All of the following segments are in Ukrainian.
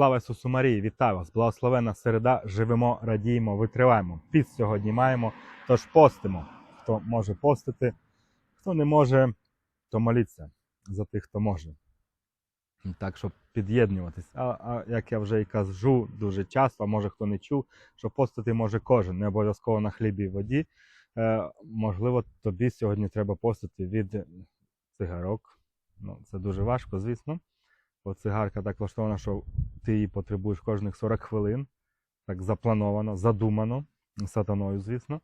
Слава Ісусу Марії, вітаю вас! Благословена середа, живемо, радіємо, витриваємо. Піст сьогодні маємо, тож постимо. Хто може постити, хто не може, то моліться за тих, хто може. Так, щоб під'єднуватись. А, а як я вже і кажу дуже часто, а може хто не чув, що постити може кожен, не обов'язково на хлібі і воді. Е, можливо, тобі сьогодні треба постити від цигарок. Ну, це дуже важко, звісно. Бо цигарка так влаштована, що ти її потребуєш кожних 40 хвилин. Так заплановано, задумано, сатаною, звісно.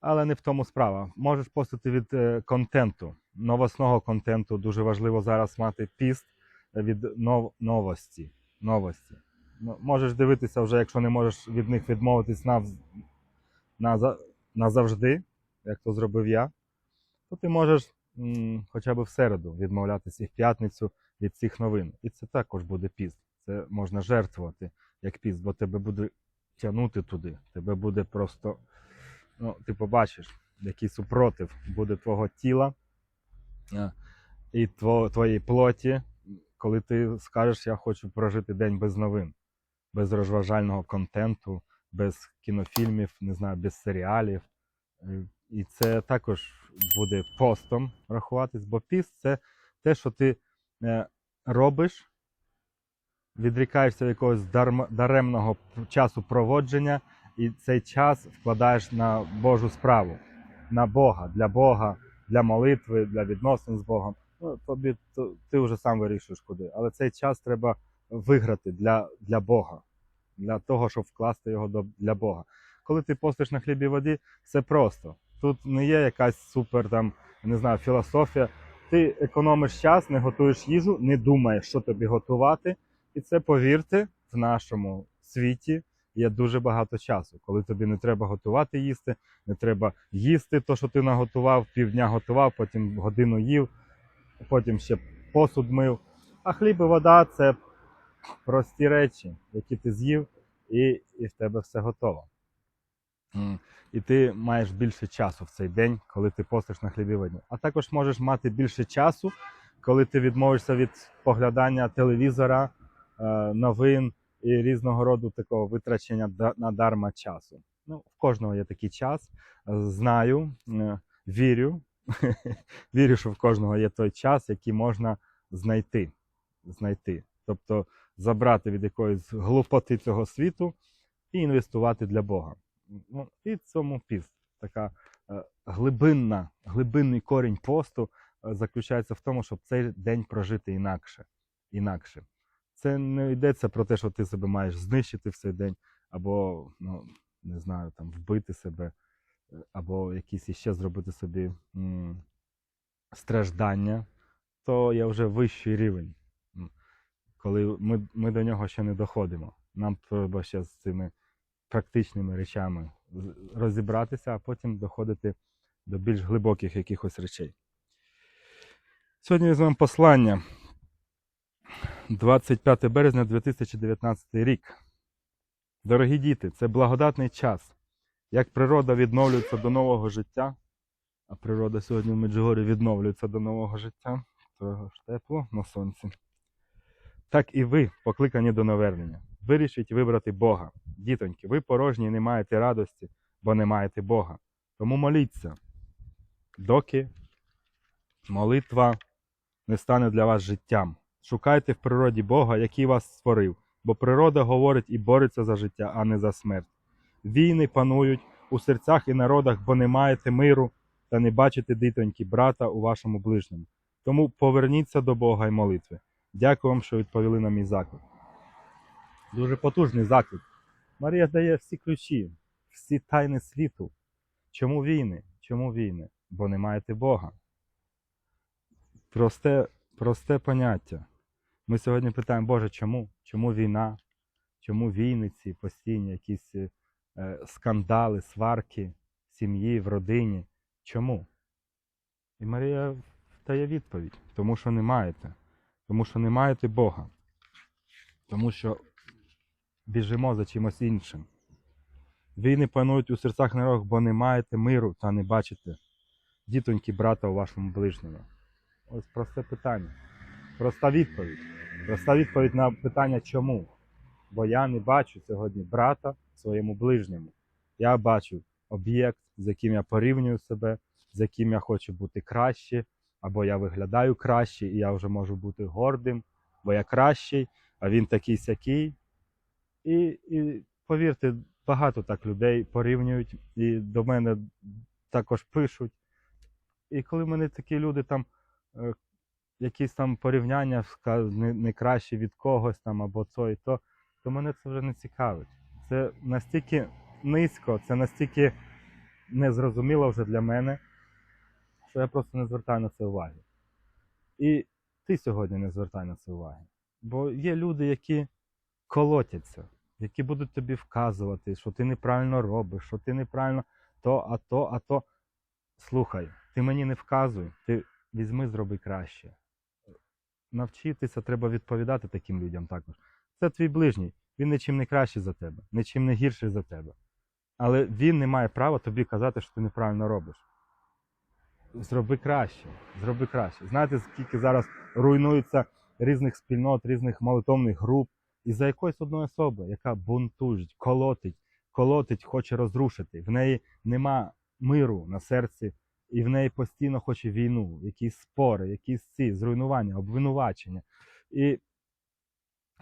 Але не в тому справа. Можеш постити від е, контенту, новосного контенту. Дуже важливо зараз мати піст від нов- новості. новості. Можеш дивитися вже, якщо не можеш від них відмовитись нав... наза... назавжди, як то зробив я, то ти можеш м, хоча б в середу відмовлятися і в п'ятницю від цих новин. І це також буде піст. Це можна жертвувати як піст, бо тебе буде тягнути туди. Тебе буде просто, ну, ти побачиш, який супротив буде твого тіла е, і тво- твоєї плоті, коли ти скажеш, я хочу прожити день без новин, без розважального контенту, без кінофільмів, не знаю, без серіалів. Е, І це також буде постом рахуватись, бо піст це те, що ти робиш, відрікаєшся від якогось даремного часу проводження, і цей час вкладаєш на Божу справу, на Бога, для Бога, для молитви, для відносин з Богом. Ну, тобі то, ти вже сам вирішуєш куди. Але цей час треба виграти для, для Бога, для того, щоб вкласти його до, для Бога. Коли ти постиш на хлібі воді, все просто. Тут не є якась супер там, не знаю, філософія. Ти економиш час, не готуєш їжу, не думаєш, що тобі готувати. І це, повірте, в нашому світі є дуже багато часу, коли тобі не треба готувати їсти, не треба їсти то, що ти наготував, півдня готував, потім годину їв, потім ще посуд мив. А хліб і вода це прості речі, які ти з'їв, і, і в тебе все готово. І ти маєш більше часу в цей день, коли ти постиш на хлібі воді. А також можеш мати більше часу, коли ти відмовишся від поглядання телевізора, е, новин і різного роду такого витрачення да- надарма часу. Ну, в кожного є такий час. Знаю, е, вірю, вірю, що в кожного є той час, який можна знайти. знайти. Тобто забрати від якоїсь глупоти цього світу і інвестувати для Бога. Ну, і цьому піст. Така е, глибинна, глибинний корінь посту е, заключається в тому, щоб цей день прожити інакше. інакше. Це не йдеться про те, що ти себе маєш знищити в цей день, або, ну, не знаю, там, вбити себе, е, або якісь іще зробити собі м, страждання, то є вже вищий рівень, коли ми, ми до нього ще не доходимо. Нам треба ще з цими практичними речами розібратися, а потім доходити до більш глибоких якихось речей. Сьогодні візьмемо послання 25 березня 2019 рік. Дорогі діти, це благодатний час. Як природа відновлюється до нового життя, а природа сьогодні в Меджугорі відновлюється до нового життя, то ж тепло на сонці. Так і ви покликані до навернення. Вирішіть вибрати Бога. Дітоньки, ви порожні не маєте радості, бо не маєте Бога. Тому моліться, доки молитва не стане для вас життям. Шукайте в природі Бога, який вас створив, бо природа говорить і бореться за життя, а не за смерть. Війни панують у серцях і народах, бо не маєте миру та не бачите дитоньки, брата у вашому ближньому. Тому поверніться до Бога і молитви. Дякую вам, що відповіли на мій заклик. Дуже потужний заклик. Марія дає всі ключі, всі тайни світу. Чому війни? Чому війни? Бо не маєте Бога. Просте, просте поняття. Ми сьогодні питаємо, Боже, чому? Чому війна? Чому війни ці постійні, якісь е, скандали, сварки в сім'ї, в родині? Чому? І Марія дає відповідь, тому що не маєте. Тому що не маєте Бога. Тому що біжимо за чимось іншим. Війни панують у серцях народів, бо не маєте миру та не бачите дітоньки брата у вашому ближньому. Ось просте питання. Проста відповідь. Проста відповідь на питання чому. Бо я не бачу сьогодні брата своєму ближньому. Я бачу об'єкт, з яким я порівнюю себе, з яким я хочу бути краще, або я виглядаю краще, і я вже можу бути гордим, бо я кращий, а він такий сякий. І, і повірте, багато так людей порівнюють, і до мене також пишуть. І коли мене такі люди там, е, якісь там порівняння не краще від когось там або то і то, то мене це вже не цікавить. Це настільки низько, це настільки незрозуміло вже для мене, що я просто не звертаю на це уваги. І ти сьогодні не звертай на це уваги. Бо є люди, які колотяться, які будуть тобі вказувати, що ти неправильно робиш, що ти неправильно то, а то, а то. Слухай, ти мені не вказуй, ти візьми, зроби краще. Навчитися треба відповідати таким людям також. Це твій ближній, він нічим не кращий за тебе, нічим не гірший за тебе. Але він не має права тобі казати, що ти неправильно робиш. Зроби краще, зроби краще. Знаєте, скільки зараз руйнується різних спільнот, різних молитовних груп, із-за якоїсь одної особи, яка бунтужить, колотить, колотить, хоче розрушити. В неї нема миру на серці, і в неї постійно хоче війну, якісь спори, якісь ці зруйнування, обвинувачення. І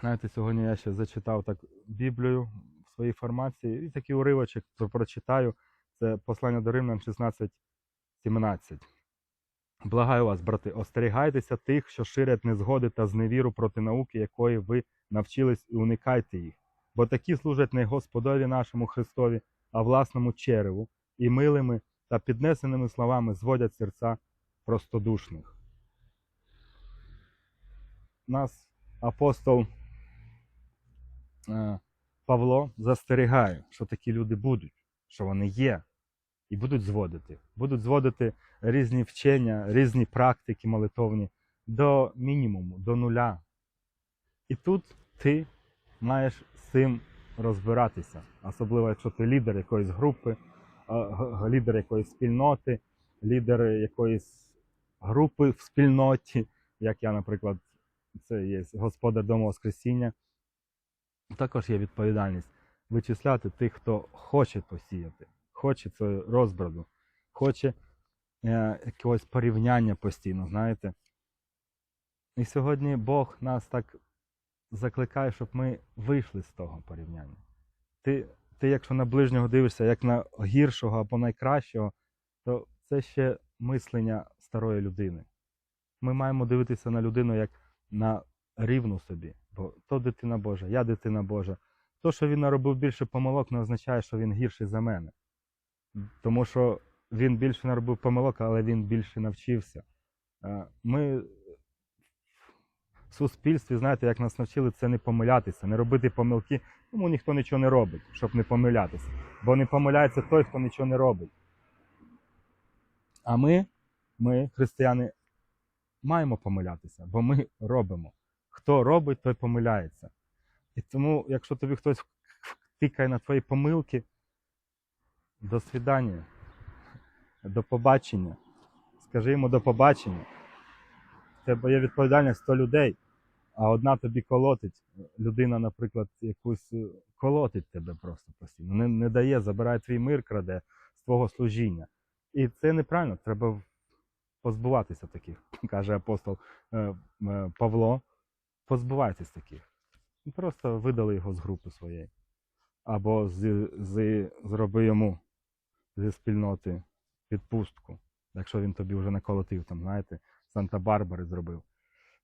знаєте, сьогодні я ще зачитав так Біблію в своїй формації, і такий уривочок прочитаю. Це послання до Римлян 16.17. Благаю вас, брати, остерігайтеся тих, що ширять незгоди та зневіру проти науки, якої ви навчились, і уникайте їх. Бо такі служать не Господові нашому Христові, а власному череву, і милими та піднесеними словами зводять серця простодушних. Нас апостол е, Павло застерігає, що такі люди будуть, що вони є, і будуть зводити. Будуть зводити різні вчення, різні практики молитовні до мінімуму, до нуля. І тут ти маєш з цим розбиратися, особливо якщо ти лідер якоїсь групи, лідер якоїсь спільноти, лідер якоїсь групи в спільноті, як я, наприклад, це є господар Дому Воскресіння. Також є відповідальність вичисляти тих, хто хоче посіяти, хоче цю розбраду, хоче е, якогось порівняння постійно, знаєте. І сьогодні Бог нас так закликає, щоб ми вийшли з того порівняння. Ти, ти якщо на ближнього дивишся як на гіршого або найкращого, то це ще мислення старої людини. Ми маємо дивитися на людину як на рівну собі. Бо то дитина Божа, я дитина Божа. То, що він наробив більше помилок, не означає, що він гірший за мене. Тому що він більше наробив помилок, але він більше навчився. Е, Ми в суспільстві, знаєте, як нас навчили, це не помилятися, не робити помилки, тому ніхто нічого не робить, щоб не помилятися. Бо не помиляється той, хто нічого не робить. А ми, ми, християни, маємо помилятися, бо ми робимо. Хто робить, той помиляється. І тому, якщо тобі хтось тикає на твої помилки, до свидання, до побачення. Скажи йому до побачення. Тебе є відповідальність 100 людей, а одна тобі колотить. Людина, наприклад, якусь е, колотить тебе просто постійно. Не, не дає, забирає твій мир, краде з твого служіння. І це неправильно, треба позбуватися таких, каже апостол е, е, Павло. Позбувайтесь таких. Просто видали його з групи своєї. Або з, з, зроби йому зі спільноти відпустку, якщо він тобі вже наколотив, там, знаєте, Санта-Барбари зробив.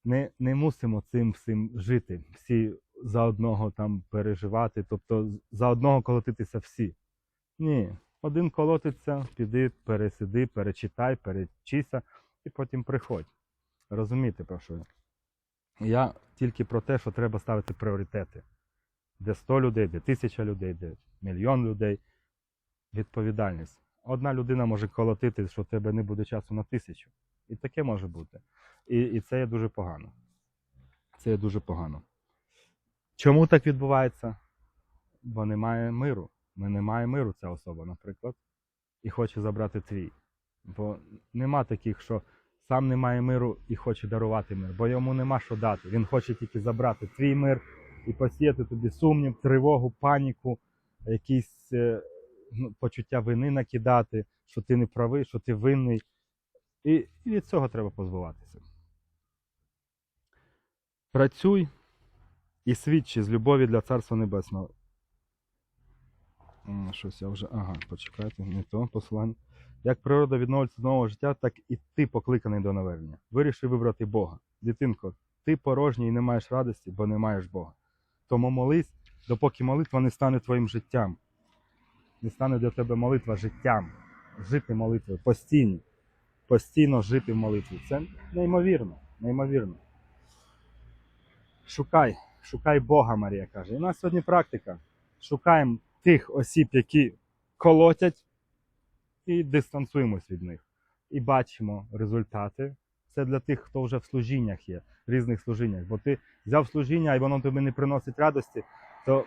Не, не мусимо цим всім жити, всі за одного там переживати, тобто за одного колотитися всі. Ні, один колотиться, піди, пересиди, перечитай, перечися і потім приходь. Розумієте, про що я? Тільки про те, що треба ставити пріоритети. Де 100 людей, де 1000 людей, де мільйон людей. Відповідальність. Одна людина може колотити, що в тебе не буде часу на тисячу. І таке може бути. І, і це є дуже погано. Це є дуже погано. Чому так відбувається? Бо немає миру. Ну, Немає миру ця особа, наприклад, і хоче забрати твій. Бо нема таких, що сам не має миру і хоче дарувати мир, бо йому нема що дати. Він хоче тільки забрати твій мир і посіяти тобі сумнів, тривогу, паніку, якісь е, почуття вини накидати, що ти не правий, що ти винний. І, і від цього треба позбуватися. Працюй і свідчи з любові для Царства Небесного. Щось я вже. Ага, почекайте, не то послання. Як природа відновлюється до нового життя, так і ти покликаний до навернення. Вирішив вибрати Бога. Дитинко, ти порожній і не маєш радості, бо не маєш Бога. Тому молись, допоки молитва не стане твоїм життям. Не стане для тебе молитва життям. Жити молитвою постійно. Постійно жити в молитві. Це неймовірно, неймовірно. Шукай, шукай Бога, Марія каже. І у нас сьогодні практика. Шукаємо тих осіб, які колотять, і дистанцуємось від них. І бачимо результати. Це для тих, хто вже в служіннях є, в різних служіннях. Бо ти взяв служіння і воно тобі не приносить радості, то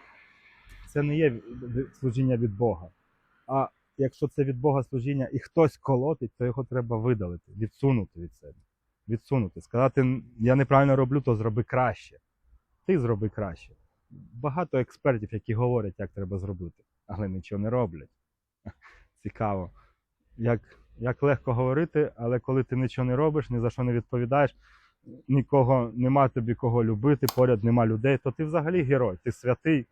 це не є служіння від Бога. А якщо це від Бога служіння і хтось колотить, то його треба видалити, відсунути від себе. Відсунути. Сказати, я неправильно роблю, то зроби краще. Ти зроби краще. Багато експертів, які говорять, як треба зробити, але нічого не роблять. Цікаво. Як, як легко говорити, але коли ти нічого не робиш, ні за що не відповідаєш, нікого нема тобі кого любити, поряд нема людей, то ти взагалі герой, ти святий,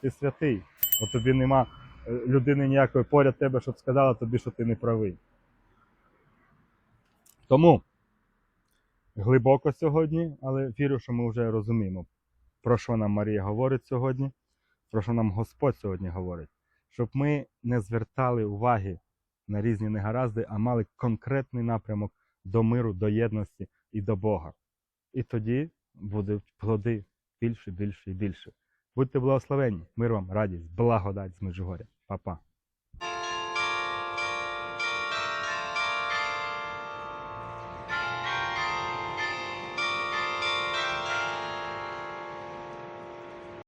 ти святий. Бо тобі нема е, людини ніякої поряд тебе, щоб сказала тобі, що ти не правий. Тому глибоко сьогодні, але вірю, що ми вже розуміємо, про що нам Марія говорить сьогодні, про що нам Господь сьогодні говорить, щоб ми не звертали уваги на різні негаразди, а мали конкретний напрямок до миру, до єдності і до Бога. І тоді будуть плоди більше, більше і більше. Будьте благословенні, мир вам, радість, благодать з Меджугоря. Па-па.